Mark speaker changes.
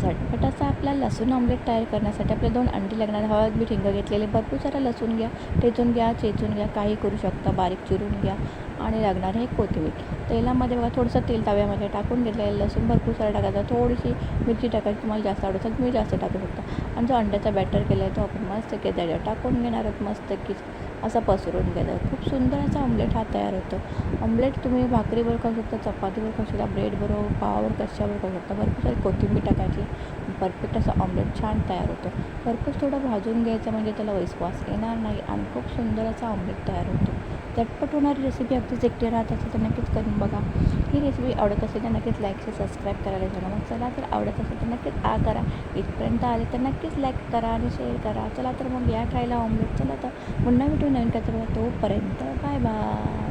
Speaker 1: झटपट असा आपला लसूण ऑमलेट तयार करण्यासाठी आपल्या दोन अंडी लागणार. हळद मीठ हिंग घेतलेले. भरपूर सारा लसूण घ्या ठेचून घ्या चेचून घ्या काही करू शकता. बारीक चिरून घ्या. आणि लागणार आहे कोथिंबीर. तेलामध्ये बघा थोडंसं तेल तव्यामध्ये टाकून घेतलेलं लसूण भरपूर सारा टाकायचा. थोडीशी मिरची टाकायची तुम्हाला जास्त आवडत असेल तुम्ही जास्त टाकू शकता. आणि जो अंड्याचा बॅटर केला आहे तो आपण मस्त की त्याच्यावर टाकून घेणार आहोत. मस्त की असा पसरून घ्यायचा खूप सुंदर असा ऑमलेट हा तयार होतो. ऑमलेट तुम्ही भाकरीवर खाऊ शकता चपातीवर खाऊ शकता ब्रेडबरोबर पावावर कशावर खाऊ शकता. भरपूर सारी कोथिंबीर टाकायची. परफेक्ट असं ऑमलेट छान तयार होतं. भरपूर थोडं भाजून घ्यायचं म्हणजे त्याला वैसवास येणार नाही आणि खूप सुंदर असा ऑमलेट तयार होतो. झटपट होणारी रेसिपी अगदीच एकटी राहत असेल तर नक्कीच करून बघा. ही रेसिपी आवडत असेल तर नक्कीच लाईक से सबस्क्राईब करायला जाणार मग चला तर आवडत असेल तर नक्कीच आ करा. इथपर्यंत आले तर नक्कीच लाईक करा आणि शेअर करा. चला तर मग या खायला ऑमलेट चला तर पुन्हा भेटू नवीन काय तर तोपर्यंत बाय बाय